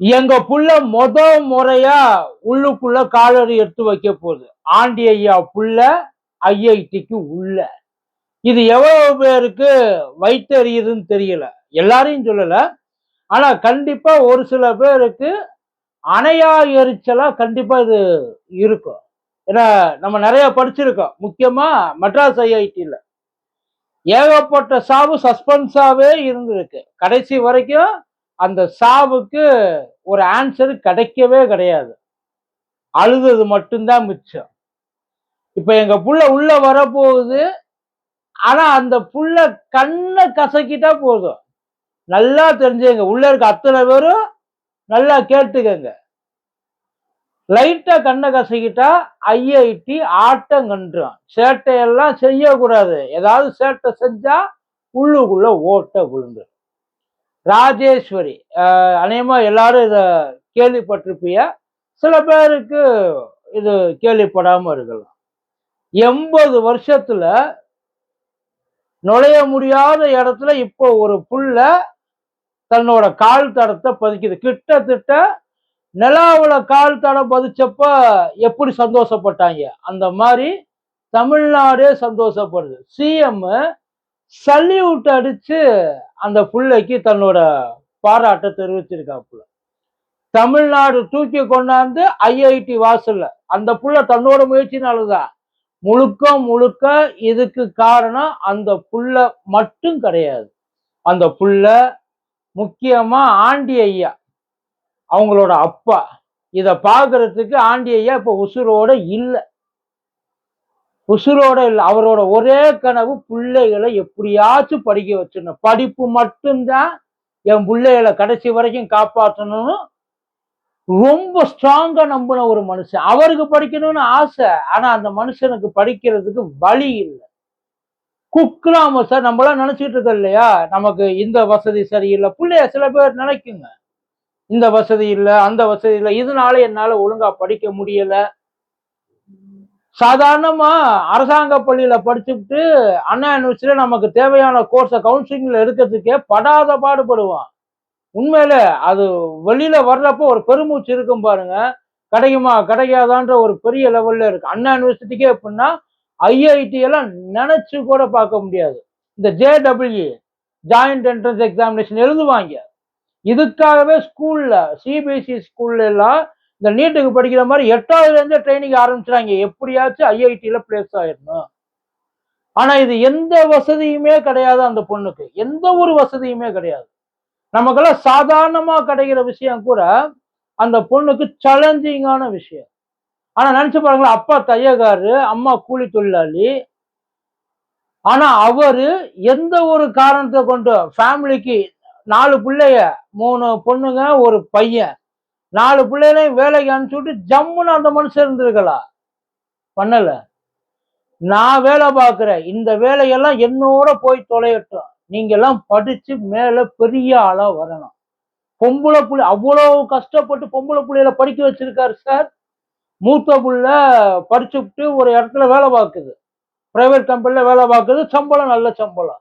எங்க புள்ள மொத முறையா உள்ளுக்குள்ள காலடி எடுத்து வைக்க போகுது. ஆண்டி ஐயா புள்ள ஐஐடிக்கு உள்ள. இது எவ்வளவு பேருக்கு வைத்தறியுதுன்னு தெரியல. எல்லாரையும் சொல்லல. ஆனா கண்டிப்பா ஒரு சில பேருக்கு அணையா எரிச்சலா கண்டிப்பா இது இருக்கும். ஏன்னா நம்ம நிறைய படிச்சிருக்கோம். முக்கியமா மெட்ராஸ் ஐஐடியில் ஏகப்பட்ட சாவு சஸ்பென்ஸாவே இருந்திருக்கு. கடைசி வரைக்கும் அந்த சாவுக்கு ஒரு ஆன்சர் கிடைக்கவே கிடையாது. அழுதது மட்டும்தான் மிச்சம். இப்போ எங்கள் புள்ள உள்ளே வரப்போகுது. ஆனால் அந்த புள்ள கண்ணை கசக்கிட்டா போதும். நல்லா தெரிஞ்சுங்க. உள்ளே இருக்க அத்தனை பேரும் நல்லா கேட்டுக்கங்க. லைட்டாக கண்ணை கசக்கிட்டா ஐஐடி ஆட்டம் கன்றும். சேட்டையெல்லாம் செய்யக்கூடாது. ஏதாவது சேட்டை செஞ்சால் உள்ளுக்குள்ளே ஓட்ட விழுந்துடும் ராஜேஸ்வரி. அநேகமாக அநேகமா எல்லாரும் இதை கேள்விப்பட்டிருப்பிய சில பேருக்கு இது கேள்விப்படாம இருக்கலாம். எண்பது வருஷத்துல நுழைய முடியாத இடத்துல இப்போ ஒரு புள்ள தன்னோட கால் தடத்தை பதிக்குது. கிட்டத்தட்ட நிலாவுல கால் தடம் பதிச்சப்ப எப்படி சந்தோஷப்பட்டாங்க? அந்த மாதிரி தமிழ்நாடே சந்தோஷப்படுது. சிஎம் சல்யூட் அடிச்சு அந்த புள்ளைக்கு தன்னோட பாராட்டை தெரிவிச்சிருக்காப்புல. தமிழ்நாடு தூக்கி கொண்டாந்து ஐஐடி வாசல்ல அந்த புள்ள தன்னோட முயற்சினாலதான் முழுக்க முழுக்க இதுக்கு காரணம் அந்த புள்ள மட்டும் கிடையாது. அந்த புள்ள முக்கியமா ஆண்டி ஐயா அவங்களோட அப்பா. இதை பார்க்கறதுக்கு ஆண்டி ஐயா இப்போ உசுரோட இல்லை. உசுரோட இல்லை அவரோட ஒரே கனவு பிள்ளைகளை எப்படியாச்சும் படிக்க வச்சிடணும். படிப்பு மட்டும்தான் என் பிள்ளைகளை கடைசி வரைக்கும் காப்பாற்றணும்னு ரொம்ப ஸ்ட்ராங்கா நம்பின ஒரு மனுஷன். அவருக்கு படிக்கணும்னு ஆசை ஆனா அந்த மனுஷனுக்கு படிக்கிறதுக்கு வழி இல்லை. குக்கிராம சார் நம்மளாம் நினைச்சிட்டு இருக்கோம் இல்லையா? நமக்கு இந்த வசதி சரியில்லை. பிள்ளைய சில பேர் நினைக்குங்க. இந்த வசதி இல்லை அந்த வசதி இல்லை. இதனால என்னால ஒழுங்கா படிக்க முடியல. சாதாரணமா அரசாங்க பள்ளியில படிச்சுட்டு அண்ணா யூனிவர்சிட்டியில நமக்கு தேவையான கோர்ஸை கவுன்சிலிங்ல எடுக்கிறதுக்கே படாத பாடுபடுவான். உண்மையில அது வெளியில வர்றப்போ ஒரு பெருமூச்சு இருக்கும் பாருங்க. கிடைக்குமா கிடைக்காதான்ற ஒரு பெரிய லெவல்ல இருக்கு. அண்ணா யூனிவர்சிட்டிக்கே எப்படின்னா ஐஐடி எல்லாம் நினைச்சு கூட பார்க்க முடியாது. இந்த ஜேடபிள்யூ ஜாயிண்ட் என்ட்ரன்ஸ் எக்ஸாமினேஷன் எழுதுவாங்க. இதுக்காகவே ஸ்கூல்ல சிபிஎஸ்சி ஸ்கூல்ல எல்லாம் இந்த நீட்டுக்கு படிக்கிற மாதிரி எட்டாவதுலேருந்து ட்ரைனிங் ஆரம்பிச்சுறாங்க எப்படியாச்சும் ஐஐடியில் பிளேஸ் ஆயிடணும் ஆனா இது எந்த வசதியுமே கிடையாது அந்த பொண்ணுக்கு. எந்த ஒரு வசதியுமே கிடையாது. நமக்கெல்லாம் சாதாரணமா கிடைக்கிற விஷயம் கூட அந்த பொண்ணுக்கு சேலஞ்சிங்கான விஷயம். ஆனா நினச்சி பாருங்களேன் அப்பா தையக்காரரு அம்மா கூலி தொழிலாளி. ஆனா அவர் எந்த ஒரு காரணத்தை கொண்டு ஃபேமிலிக்கு நாலு பிள்ளைய மூணு பொண்ணுங்க ஒரு பையன் நாலு பிள்ளைகளையும் வேலைக்கு அனுப்பிச்சு ஜம்முன்னு அந்த மனுஷன் இருந்திருக்கலாம் பண்ணல. நான் வேலை பார்க்குறேன். இந்த வேலையெல்லாம் என்னோட போய் தொலையட்டும். நீங்க எல்லாம் படிச்சு மேல பெரிய ஆளா வரணும். பொம்பளை புள்ளி அவ்வளவு கஷ்டப்பட்டு பொம்பளை புள்ளையில படிக்க வச்சிருக்காரு சார். மூத்த புள்ள படிச்சுட்டு ஒரு இடத்துல வேலை பார்க்குது. பிரைவேட் கம்பெனில வேலை பார்க்குது. சம்பளம் நல்ல சம்பளம்.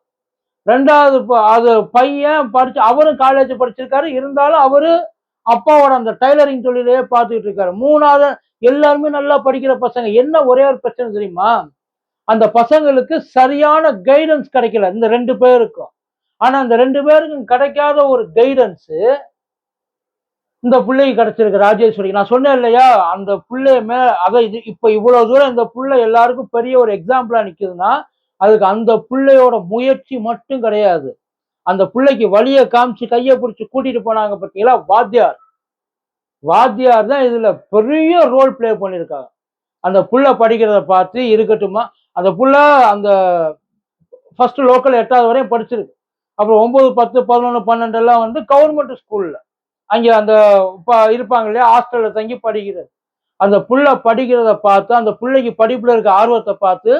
ரெண்டாவது ப- அது பையன் படிச்சு அவரும் காலேஜ் படிச்சிருக்காரு. இருந்தாலும் அவரு அப்பாவோட அந்த டைலரிங் தொழிலே பார்த்துக்கிட்டு இருக்காரு. மூணாவது எல்லாருமே நல்லா படிக்கிற பசங்க. என்ன ஒரே ஒரு பிரச்சனை தெரியுமா? அந்த பசங்களுக்கு சரியான கைடன்ஸ் கிடைக்கல. இந்த ரெண்டு பேருக்கும். ஆனா அந்த ரெண்டு பேருக்கும் கிடைக்காத ஒரு கைடன்ஸ் இந்த பிள்ளைக்கு கிடைச்சிருக்கு. ராஜேஸ்வரி நான் சொன்னேன் இல்லையா? அந்த பிள்ளைய மே அதை இது இப்ப இவ்வளவு தூரம் இந்த பிள்ளை எல்லாருக்கும் பெரிய ஒரு எக்ஸாம்பிளா நிக்குதுன்னா அதுக்கு அந்த பிள்ளையோட முயற்சி மட்டும் கிடையாது. அந்த பிள்ளைக்கு வழியை காமிச்சு கையை பிடிச்சி கூட்டிட்டு போனாங்க பார்த்தீங்களா வாத்தியார். வாத்தியார் தான் இதுல பெரிய ரோல் ப்ளே பண்ணியிருக்காங்க அந்த புள்ள படிக்கிறத பார்த்து இருக்கட்டுமா அந்த புள்ள அந்த ஃபர்ஸ்ட் லோக்கல் எட்டாவது வரையும் படிச்சிருக்கு. அப்புறம் ஒன்பது பத்து பதினொன்று பன்னெண்டு எல்லாம் வந்து கவர்மெண்ட் ஸ்கூல்ல அங்கே அந்த ப- இருப்பாங்க இல்லையா? ஹாஸ்டல்ல தங்கி படிக்கிறது. அந்த புள்ள படிக்கிறத பார்த்து அந்த பிள்ளைக்கு படிப்புல இருக்க ஆர்வத்தை பார்த்து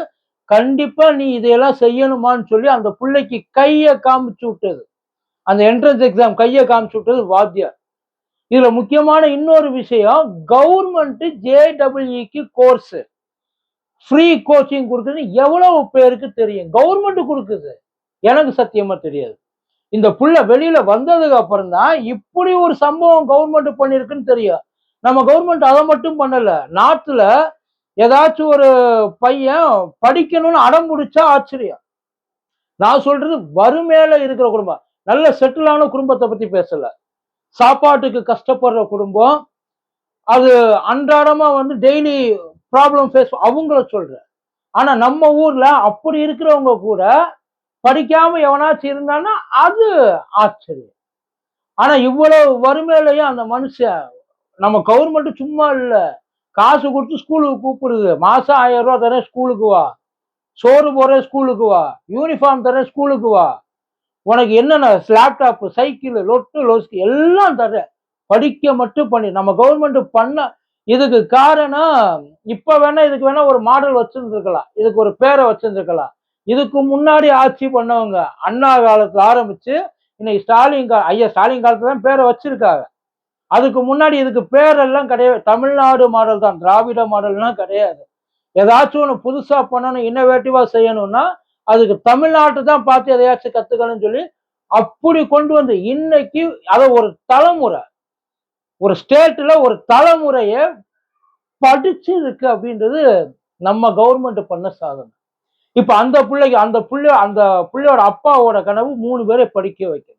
கண்டிப்பா நீ இதையெல்லாம் செய்யணுமான்னு சொல்லி அந்த பிள்ளைக்கு கையை காமிச்சு விட்டது. அந்த என்ட்ரன்ஸ் எக்ஸாம் கையை காமிச்சு விட்டது வாத்தியார். இதுல முக்கியமான இன்னொரு விஷயம் கவர்மெண்ட் ஜேடபிள்இக்கு கோர்ஸ் ஃப்ரீ கோச்சிங் கொடுக்குறது எவ்வளவு பேருக்கு தெரியும்? கவர்மெண்ட் கொடுக்குது. எனக்கு சத்தியமா தெரியாது. இந்த புள்ள வெளியில வந்ததுக்கு அப்புறம் தான் இப்படி ஒரு சம்பவம் கவர்மெண்ட் பண்ணிருக்குன்னு தெரியும். நம்ம கவர்மெண்ட் அதை மட்டும் பண்ணல. நாட்டுல ஏதாச்சும் ஒரு பையன் படிக்கணும்னு அடம் பிடிச்சா ஆச்சரியம். நான் சொல்றது வறுமையில இருக்கிற குடும்பம். நல்ல செட்டிலான குடும்பத்தை பத்தி பேசல. சாப்பாட்டுக்கு கஷ்டப்படுற குடும்பம். அது அன்றாடமா வந்து டெய்லி ப்ராப்ளம் ஃபேஸ் அவங்கள சொல்றேன். ஆனா நம்ம ஊர்ல அப்படி இருக்கிறவங்க கூட படிக்காம எவனாச்சும் இருந்தான்னா அது ஆச்சரியம். ஆனா இவ்வளவு வறுமையிலையும் அந்த மனுஷன் நம்ம கவர்மெண்ட் சும்மா இல்லை. காசு கொடுத்து ஸ்கூலுக்கு கூப்பிடுது. மாசம் ஆயிரம் ரூபா தரேன் ஸ்கூலுக்கு வா. சோறு போறேன் ஸ்கூலுக்கு வா. யூனிஃபார்ம் தரேன் ஸ்கூலுக்கு வா. உனக்கு என்னென்ன லேப்டாப்பு சைக்கிள் லொட்டு லொஸ்க்கு எல்லாம் தர்றேன் படிக்க மட்டும் பண்ணி. நம்ம கவர்மெண்ட் பண்ண இதுக்கு காரணம் இப்ப வேணா இதுக்கு வேணா ஒரு மாடல் வச்சிருந்துருக்கலாம். இதுக்கு ஒரு பேரை வச்சிருந்துருக்கலாம். இதுக்கு முன்னாடி ஆட்சி பண்ணவங்க அண்ணா காலத்துல ஆரம்பிச்சு இன்னைக்கு ஸ்டாலின் கா ஐயா ஸ்டாலின் காலத்துல தான் பேரை வச்சிருக்காங்க. அதுக்கு முன்னாடி இதுக்கு பேரெல்லாம் கிடையாது தமிழ்நாடு மாடல் தான் திராவிட மாடல்லாம் கிடையாது. ஏதாச்சும் ஒன்று புதுசா பண்ணணும் இன்னோவேட்டிவாக செய்யணும்னா அதுக்கு தமிழ்நாட்டு தான் பார்த்து எதையாச்சும் கத்துக்கணும்னு சொல்லி அப்படி கொண்டு வந்து இன்னைக்கு அதை ஒரு தலைமுறை ஒரு ஸ்டேட்டில் ஒரு தலைமுறைய படிச்சு இருக்கு அப்படின்றது நம்ம கவர்மெண்ட் பண்ண சாதனை. இப்போ அந்த பிள்ளைக்கு அந்த பிள்ளை அந்த பிள்ளையோட அப்பாவோட கனவு மூணு பேரை படிக்க வைக்கணும்.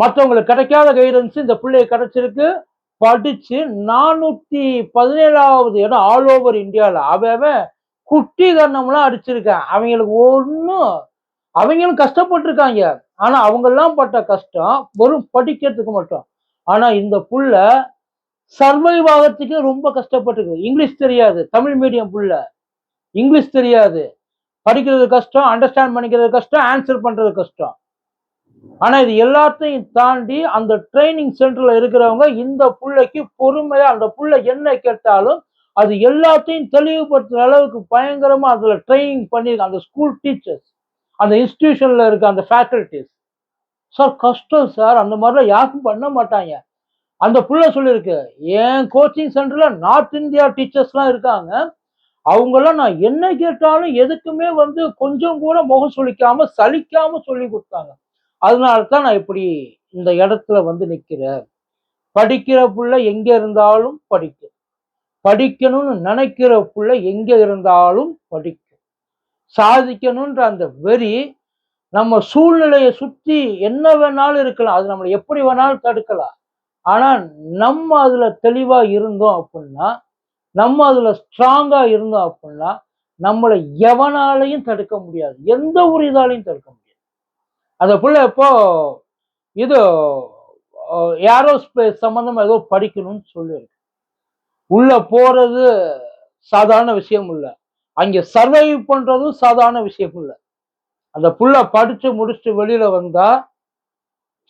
மற்றவங்களுக்கு கிடைக்காத கைடன்ஸ் இந்த பிள்ளைய கிடைச்சிருக்கு. படிச்சு நானூத்தி பதினேழாவது இடம் ஆல் ஓவர் இந்தியாவில் அவன் குட்டி கண்ணம்லாம் அடிச்சிருக்கான். அவங்களுக்கு ஒன்றும் அவங்களும் கஷ்டப்பட்டிருக்காங்க. ஆனா அவங்கெல்லாம் பட்ட கஷ்டம் வெறும் படிக்கிறதுக்கு மட்டும். ஆனா இந்த புள்ள சர்வைவ் ஆகிறதுக்கு ரொம்ப கஷ்டப்பட்டிருக்கு. இங்கிலீஷ் தெரியாது தமிழ் மீடியம் புள்ள. இங்கிலீஷ் தெரியாது. படிக்கிறது கஷ்டம் அண்டர்ஸ்டாண்ட் பண்ணிக்கிறது கஷ்டம் ஆன்சர் பண்றது கஷ்டம். ஆனா இது எல்லாத்தையும் தாண்டி அந்த ட்ரைனிங் சென்டர்ல இருக்கிறவங்க இந்த பிள்ளைக்கு பொறுமையா அந்த பிள்ளை என்ன கேட்டாலும் அது எல்லாத்தையும் தெளிவுபடுத்துகிற அளவுக்கு பயங்கரமா அதுல ட்ரைனிங் பண்ணியிருக்க அந்த ஸ்கூல் டீச்சர்ஸ் அந்த இன்ஸ்டிடியூஷன்ல இருக்க அந்த ஃபேக்கல்டிஸ் சார் கஷ்டம் சார் அந்த மாதிரிலாம் யாருக்கும் பண்ண மாட்டாங்க. அந்த புள்ள சொல்லியிருக்கு என் கோச்சிங் சென்டர்ல நார்த் இந்தியா டீச்சர்ஸ்லாம் இருக்காங்க? அவங்கெல்லாம் நான் என்ன கேட்டாலும் எதுக்குமே வந்து கொஞ்சம் கூட முகம் சுளிக்காம சலிக்காம சொல்லி கொடுத்தாங்க. அதனால தான் நான் இப்படி இந்த இடத்துல வந்து நிக்கிறேன் படிக்கிற புள்ள எங்க இருந்தாலும் படிக்கும். படிக்கணும்னு நினைக்கிற புள்ள எங்க இருந்தாலும் படிக்கும். சாதிக்கணுன்ற அந்த வெறி நம்ம சூழ்நிலையை சுத்தி என்ன வேணாலும் இருக்கலாம். அது நம்மளை எப்படி வேணாலும் தடுக்கலாம். ஆனா நம்ம அதுல தெளிவா இருந்தோம் அப்படின்னா நம்ம அதுல ஸ்ட்ராங்கா இருந்தோம் அப்படின்னா நம்மளை எவனாலையும் தடுக்க முடியாது. எந்த ஒரு இதாலையும் தடுக்க முடியாது. அந்த பிள்ளை இப்போ இது ஏரோஸ்பேஸ் சம்மந்தமாக ஏதோ படிக்கணும்னு சொல்லியிருக்கு. உள்ளே போகிறது சாதாரண விஷயம் இல்லை. அங்கே சர்வைவ் பண்ணுறதும் சாதாரண விஷயம் இல்லை. அந்த புள்ள படித்து முடிச்சுட்டு வெளியில் வந்தால்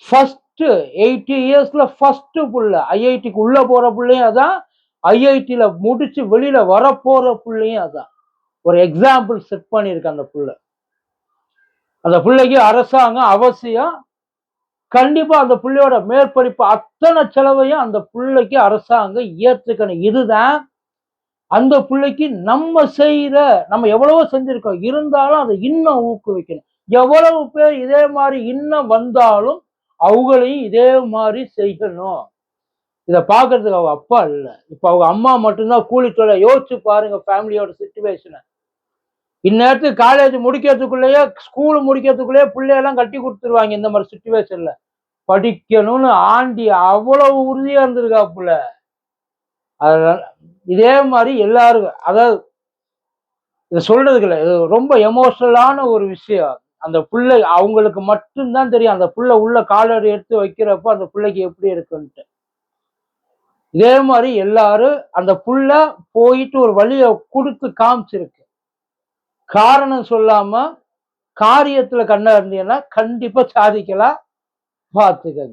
ஃபஸ்ட்டு எயிட்டி இயர்ஸில் ஃபஸ்ட்டு புள்ள ஐஐடிக்கு உள்ளே போகிற பிள்ளையும் அதான் ஐஐடியில் முடித்து வெளியில் வரப்போகிற பிள்ளையும் அதான். ஒரு எக்ஸாம்பிள் செட் பண்ணியிருக்கு அந்த புள்ள. அந்த பிள்ளைக்கு அரசாங்கம் அவசியம். கண்டிப்பா அந்த பிள்ளையோட மேற்படிப்பு அத்தனை செலவையும் அந்த பிள்ளைக்கு அரசாங்கம் ஏற்றுக்கணும். இதுதான் அந்த பிள்ளைக்கு நம்ம செய்யற நம்ம எவ்வளவோ செஞ்சிருக்கோம். இருந்தாலும் அதை இன்னும் ஊக்குவிக்கணும். எவ்வளவு பேர் இதே மாதிரி இன்னும் வந்தாலும் அவங்களையும் இதே மாதிரி செய்யணும். இதை பார்க்கறதுக்கு அவள் அப்பா இல்லை. இப்போ அவங்க அம்மா மட்டும்தான் கூலி யோசிச்சு பாருங்க ஃபேமிலியோட சுச்சுவேஷனை இந்நேரத்துக்கு காலேஜ் முடிக்கிறதுக்குள்ளேயே ஸ்கூல் முடிக்கிறதுக்குள்ளேயே பிள்ளையெல்லாம் கட்டி கொடுத்துருவாங்க இந்த மாதிரி சுச்சுவேஷன்ல படிக்கணும்னு ஆண்டி அவ்வளவு உறுதியா இருந்திருக்காப்புல. அதனால இதே மாதிரி எல்லாரும் அதாவது இதை சொல்றதுக்கு இல்லை இது ரொம்ப எமோஷனலான ஒரு விஷயம். அந்த பிள்ளை அவங்களுக்கு மட்டும்தான் தெரியும் அந்த புள்ள உள்ள காலடி எடுத்து வைக்கிறப்ப அந்த பிள்ளைக்கு எப்படி இருக்குன்ட்டு. இதே மாதிரி எல்லாரும் அந்த புள்ள போயிட்டு ஒரு வழியை கொடுத்து காமிச்சிருக்கு. காரணம் சொல்லாம காரியத்துல கண்ணா இருந்தீங்கன்னா கண்டிப்பா சாதிக்கலாம். பார்த்துக்கங்க.